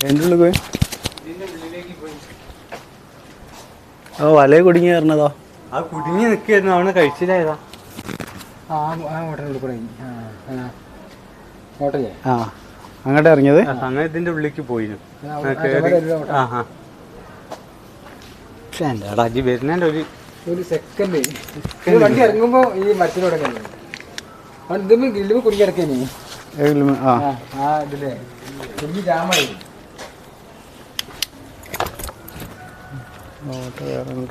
എന്റെ ഉള്ളിൽ പോയി. ആ വലയെ കുടുങ്ങി കയറണതോ. ആ കുടുങ്ങി നിൽക്കായിരുന്നു അവനെ കഴിച്ചില്ലായതാ. ആ ആ ഹോട്ടലിൽ കൂടെ ആ ആ. ഹോട്ടലേ ആ അങ്ങോട്ട് ഇറങ്ങിയത്? അങ്ങനെ ഇതിന്റെ ഉള്ളിലേക്ക് പോയിരുന്നു. എന്താടാ അജി വരുന്നതിന്റെ ഒരു ഒരു സെക്കൻഡ് വണ്ടി ഇറങ്ങുമ്പോ ഈ മരത്തിലൂടെ ഗ്രില്ലുമ്പോ കുടുങ്ങി ആ. ഇതിലെ. കുടുങ്ങി ജാമായി ఒకటి రెండు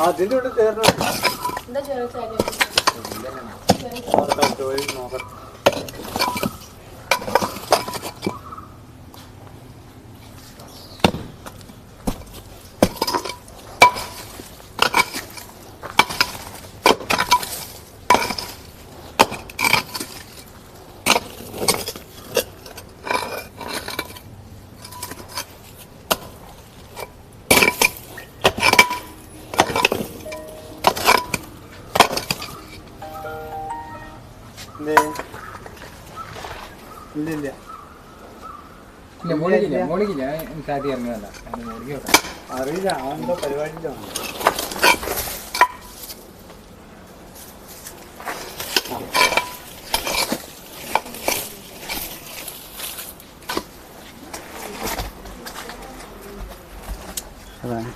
അതിന്റെ ഉള്ളിൽ ചേർന്നു ഇല്ല ഇല്ല ഇറങ്ങുന്നതല്ല അതിന് വെക്കാം. അറിയില്ല അവന്റെ പരിപാടിയിലാണ് അതാണ്.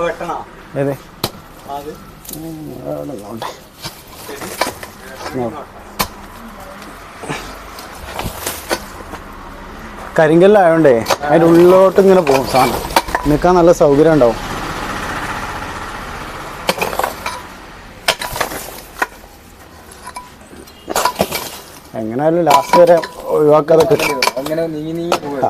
വെട്ടണോ? ഏതേ അത്. കരിങ്കല്ലായോണ്ടേ അതിന്റെ ഉള്ളിലോട്ട് ഇങ്ങനെ പോകും സാധനം. നിൽക്കാൻ നല്ല സൗകര്യം ഉണ്ടാവും. എങ്ങനെയായാലും ലാസ്റ്റ് വരെ ഒഴിവാക്കാതെ കിട്ടും അങ്ങനെ നീങ്ങി നീങ്ങി പോവുക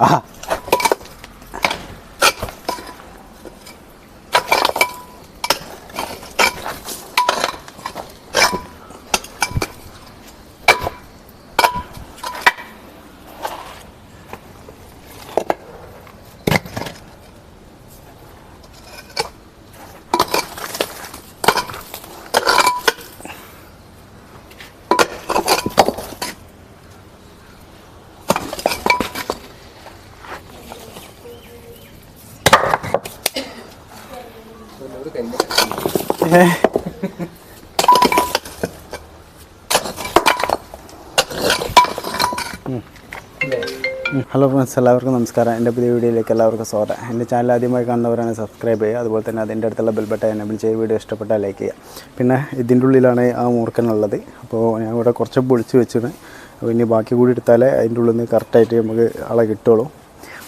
ഹലോ ഫ്രണ്ട്സ് എല്ലാവർക്കും നമസ്കാരം. എന്റെ പുതിയ വീഡിയോയിലേക്ക് എല്ലാവർക്കും സ്വാഗതം. എന്റെ ചാനൽ ആദ്യമായി കാണുന്നവരാണ് സബ്സ്ക്രൈബ് ചെയ്യുക. അതുപോലെ തന്നെ അതിന്റെ അടുത്തുള്ള ബെൽബട്ട എനേബിൾ ചെയ്ത് വീഡിയോ ഇഷ്ടപ്പെട്ടാൽ ലൈക്ക് ചെയ്യുക. പിന്നെ ഇതിന്റെ ഉള്ളിലാണ് ആ മൂർക്കനുള്ളത് അപ്പോൾ ഞാൻ ഇവിടെ കുറച്ച് പൊളിച്ച് വെച്ചിട്ട് അപ്പോൾ ഇനി ബാക്കി കൂടി എടുത്താലേ അതിന്റെ ഉള്ളിൽ നിന്ന് കറക്റ്റായിട്ട് നമുക്ക് അള കിട്ടുള്ളൂ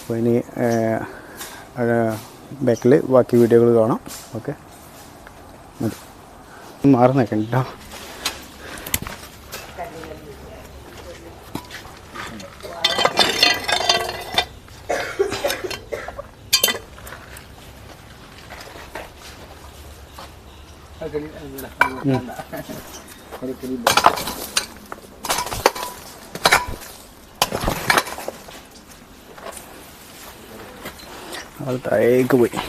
അപ്പോൾ ഇനി ബാക്കിൽ ബാക്കി വീഡിയോകൾ കാണാം. ഓക്കെ മാറി നിൽക്കണ്ട കേട്ടോ. ആൾ താഴേക്ക് പോയി.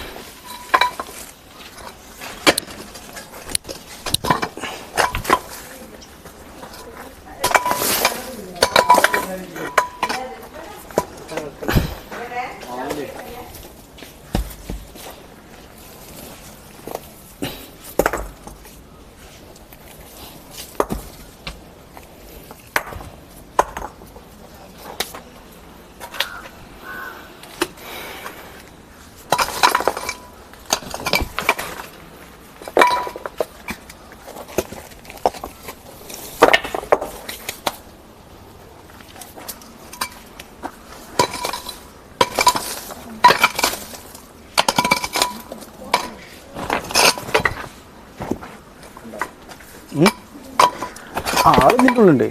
ആൾ നിൽക്കുന്നുണ്ട്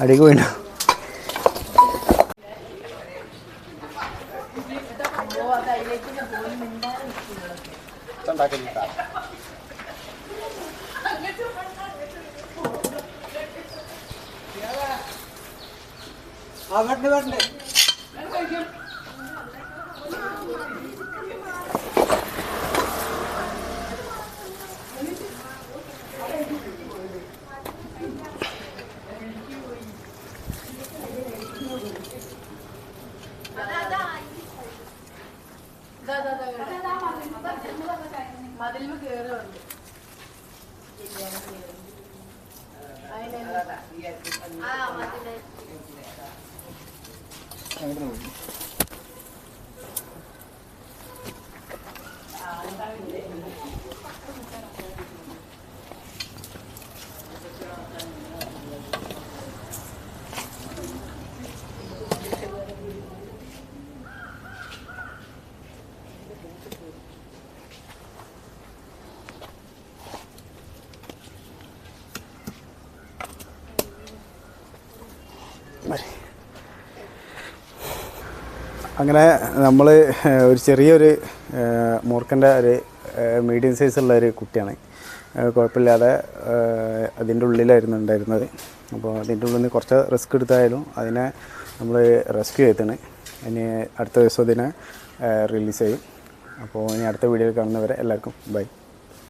അടിക്ക് പോയിട്ടോ ആ വരണ്ട് വരണ്ട് മതിൽ കേറുണ്ട് ആ മതിൽ അങ്ങനെ നമ്മൾ ഒരു ചെറിയൊരു മൂർക്കന്റെ ഒരു മീഡിയം സൈസുള്ള ഒരു കുട്ടിയാണ്. കുഴപ്പമില്ലാതെ അതിന്റെ ഉള്ളിലായിരുന്നു ഉണ്ടായിരുന്നത്. അപ്പോൾ അതിന്റെ ഉള്ളിൽ നിന്ന് കുറച്ച് റിസ്ക് എടുത്തായാലും അതിനെ നമ്മൾ റെസ്ക്യൂ ചെയ്തിട്ടാണ് ഇനി അടുത്ത ദിവസം അതിനെ റിലീസ് ചെയ്യും. അപ്പോൾ ഇനി അടുത്ത വീഡിയോയിൽ കാണുന്നവരെ എല്ലാവർക്കും ബൈ